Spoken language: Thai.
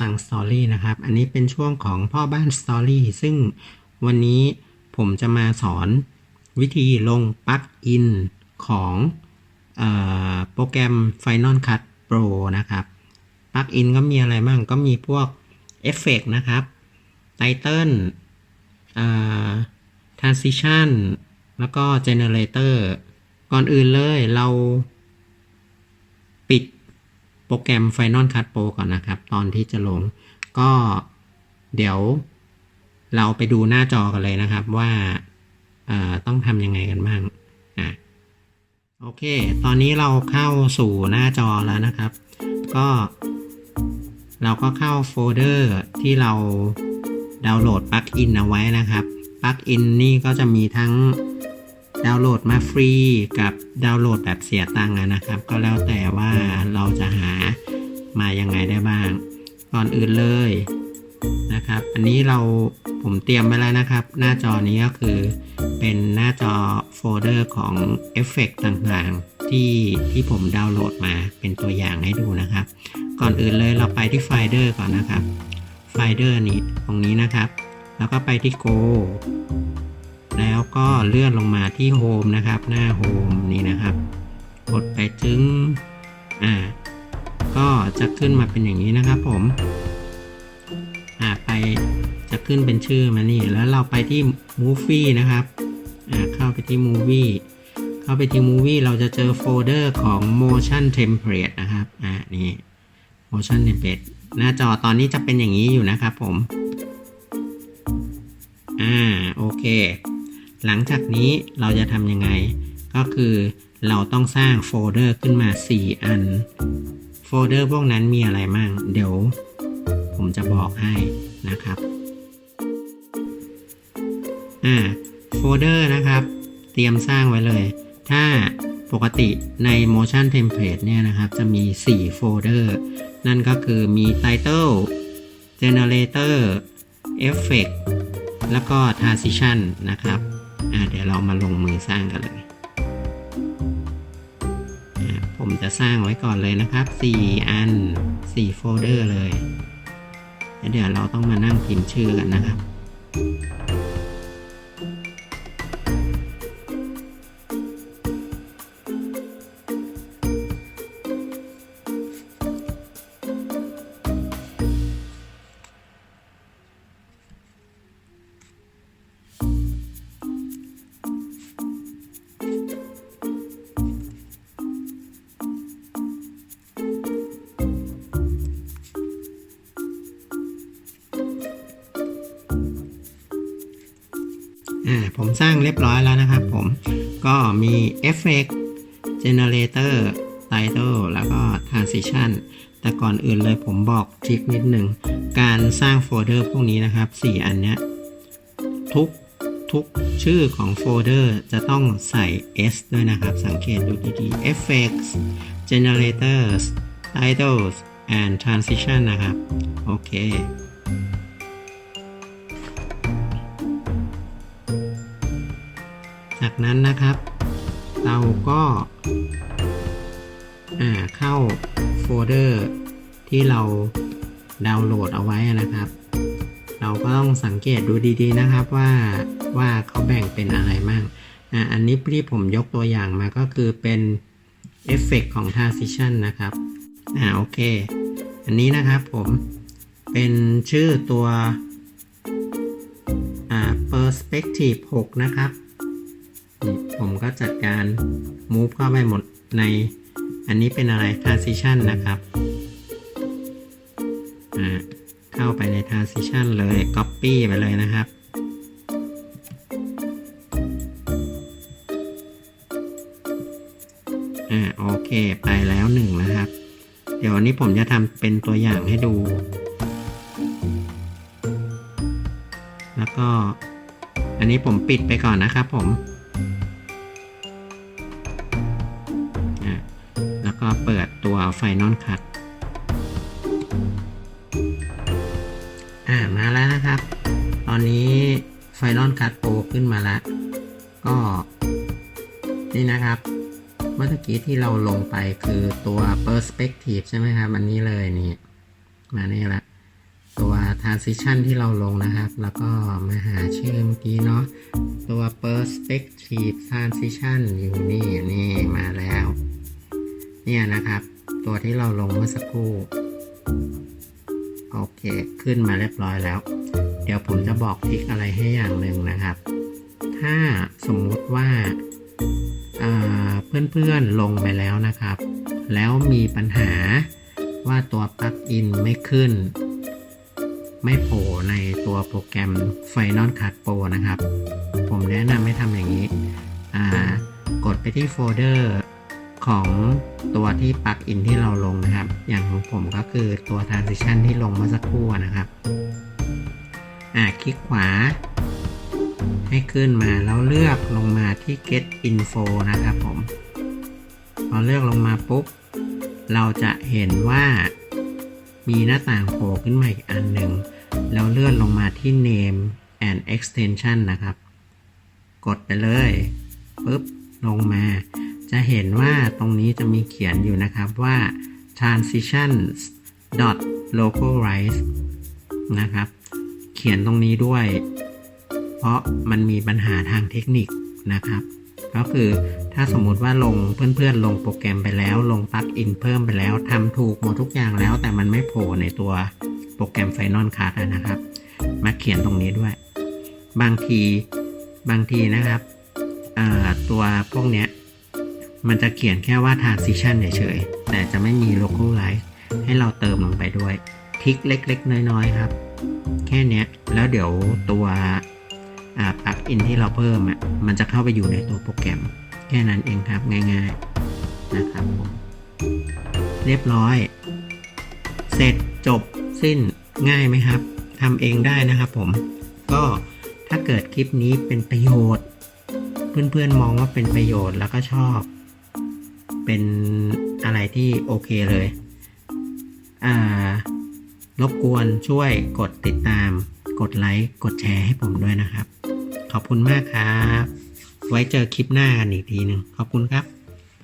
สั่งสตอรี่นะครับ อันนี้เป็นช่วงของพ่อบ้านสตอรี่ซึ่งวันนี้ผมจะมาสอนวิธีลงปลั๊กอินของอโปรแกรม Final Cut Pro นะครับปลั๊กอินก็มีอะไรบ้างก็มีพวกเอฟเฟกนะครับไตเติลเอ่อ transition แล้วก็ generator ก่อนอื่นเลยเรา โปรแกรม Final Cut Pro ก่อนนะครับ ตอนที่จะลง ก็เดี๋ยวเราไปดูหน้าจอกันเลยนะครับว่าต้องทำยังไงกันบ้างอะโอเค ตอนนี้เราเข้าสู่หน้าจอแล้วนะครับ ก็ เราก็เข้าโฟลเดอร์ที่เราดาวน์โหลดปลั๊กอินเอาไว้นะครับปลั๊กอินนี่ก็จะมีทั้ง ดาวน์โหลดมาฟรีกับดาวน์โหลดแบบเสียตังค์นะครับ ก็แล้วแต่ว่าเราจะหามายังไงได้บ้าง ก่อนอื่นเลยนะครับ อันนี้เราผมเตรียมไว้แล้วนะครับ หน้าจอนี้ก็คือเป็นหน้าจอโฟลเดอร์ของเอฟเฟกต่างๆ ที่ที่ผมดาวน์โหลดมาเป็นตัวอย่างให้ดูนะครับ ก่อนอื่นเลยเราไปที่ไฟเดอร์ก่อนนะครับ ไฟเดอร์นี้ตรงนี้นะครับ แล้วก็ไปที่ Go แล้วก็เลื่อนลงมาที่ Home นะครับ หน้า Home นี่นะครับ กดไปถึงอ่า ก็จะขึ้นมาเป็นอย่างนี้นะครับ ผม อ่าไปจะขึ้นเป็นชื่อมานี่ แล้วเราไปที่ Movie นะครับ อ่าเข้าไปที่ Movie เข้าไปที่ Movie เราจะเจอโฟลเดอร์ของ Motion Template นะครับ อ่านี่ motion template หน้าจอตอนนี้จะเป็นอย่างนี้อยู่นะครับผม อ่า โอเค หลังจากนี้เราจะทำยังไง ก็คือเราต้องสร้างโฟลเดอร์ขึ้นมา 4 อัน โฟลเดอร์พวกนั้นมีอะไรมั่งเดี๋ยวผมจะบอกให้นะครับ อ่า โฟลเดอร์นะครับ เตรียมสร้างไว้เลย ถ้าปกติใน motion template เนี่ยนะครับ จะมี 4 โฟลเดอร์ นั่นก็คือมี title generator effect แล้วก็ transition นะครับ เดี๋ยวเรามาลงมือสร้างกันเลย ผมจะสร้างไว้ก่อนเลยนะครับ 4 อัน 4 โฟลเดอร์เลย เดี๋ยวเราต้องมานั่งพิมพ์ชื่อกันนะครับ อ่าผมสร้างเรียบร้อยแล้วนะครับผมก็มี Effect Generator Title แล้วก็ Transition แต่ก่อนอื่นเลยผมบอกทริคนิดหนึ่ง การสร้างโฟลเดอร์พวกนี้นะครับ 4 อันเนี้ยทุกทุกชื่อของโฟลเดอร์จะต้องใส่ S ด้วยนะครับ สังเกตดูดีๆ Effects Generators Titles and Transition นะครับ โอเค จากนั้นนะครับ เราก็าเข้าโฟลเดอร์ที่เราดาวน์โหลดเอาไว้นะครับ เราก็ต้องสังเกตดูดีๆนะครับว่าว่าเขาแบ่งเป็นอะไรบ้างอ่าอันนี้ที่ผมยกตัวอย่างมาก็คือเป็นเอฟเฟกของ transition นะครับอ่าโอเค อันนี้นะครับผมเป็นชื่อตัวอ่า perspective 6 นะครับ move เข้าไปหมดในอันนี้เป็นอะไร transition นะครับเข้าไปใน transition เลย copy ไปเลยนะครับ อ่าโอเคไปแล้วหนึ่งนะครับ เดี๋ยววันนี้ผมจะทำเป็นตัวอย่างให้ดู แล้วก็อันนี้ผมปิดไปก่อนนะครับผม เปิดตัว Final Cut อ่ามาแล้วนะครับ ตอนนี้ Final Cut Pro ขึ้นมาแล้ว ก็ นี่นะครับ เมื่อกี้ที่เราลงไปคือตัว Perspective ใช่ไหมครับ อันนี้เลยนี่ มานี่ละ transition ที่เราลงนะครับ แล้วก็มาหาชื่อเมื่อกี้เนาะตัว perspective transition อยู่นี่ นี่มาแล้ว เนี่ยนะครับ ตัวที่เราลงเมื่อสักครู่ โอเค ขึ้นมาเรียบร้อยแล้ว เดี๋ยวผมจะบอกทิกอะไรให้อย่างหนึ่งนะครับ ถ้าสมมุติว่าเพื่อนๆลงไปแล้วนะครับ แล้วมีปัญหาว่าตัวปลั๊กอินไม่ขึ้น ไม่โผล่ในตัวโปรแกรม Final Cut Pro นะครับ ผมแนะนำให้ทำอย่างนี้ กดไปที่โฟลเดอร์ ของตัวที่ปลั๊กอินที่เราลงนะครับ อย่างของผมก็คือตัว Transition ที่ลงเมื่อสักครู่นะครับ อ่าคลิกขวา ให้ขึ้นมาแล้วเลือกลงมาที่ get info นะครับผม พอเลือกลงมาปุ๊บ เราจะเห็นว่ามีหน้าต่างโผล่ขึ้นมาอีกอันหนึ่ง แล้วเลื่อนลงมาที่ name and extension นะครับ กดไปเลยปุ๊บลงมา จะเห็นว่าตรงนี้จะมีเขียนอยู่นะครับว่า transition dot localize นะครับ เขียนตรงนี้ด้วย เพราะมันมีปัญหาทางเทคนิคนะครับ ก็คือถ้าสมมุติว่าลงเพื่อนๆ ลงโปรแกรมไปแล้ว ลงปลั๊กอินเพิ่มไปแล้วทำถูกหมดทุกอย่างแล้ว แต่มันไม่โผล่ในตัวโปรแกรม Final Cut นะครับ มาเขียนตรงนี้ด้วย บางทีบางทีนะครับตัวพวกเนี้ย มันจะเขียนแค่ว่า transition เฉยๆ แต่จะไม่มี localize ให้เราเติมลงไปด้วยทิกเล็กๆ น้อยๆ ครับ แค่นี้แล้วเดี๋ยวตัวปลั๊กอินที่เราเพิ่มอะ มันจะเข้าไปอยู่ในตัวโปรแกรม แค่นั้นเองครับง่ายๆ นะครับผม เรียบร้อย เสร็จจบสิ้นง่ายไหมครับทำเองได้นะครับผม ก็ถ้าเกิดคลิปนี้เป็นประโยชน์ เพื่อนๆมองว่าเป็นประโยชน์แล้วก็ชอบ เป็นอะไรที่โอเคเลย อ่ารบกวนช่วยกดติดตาม กดไลค์ กดแชร์ให้ผมด้วยนะครับ ขอบคุณมากครับ ไว้เจอคลิปหน้ากันอีกทีหนึ่งขอบคุณครับ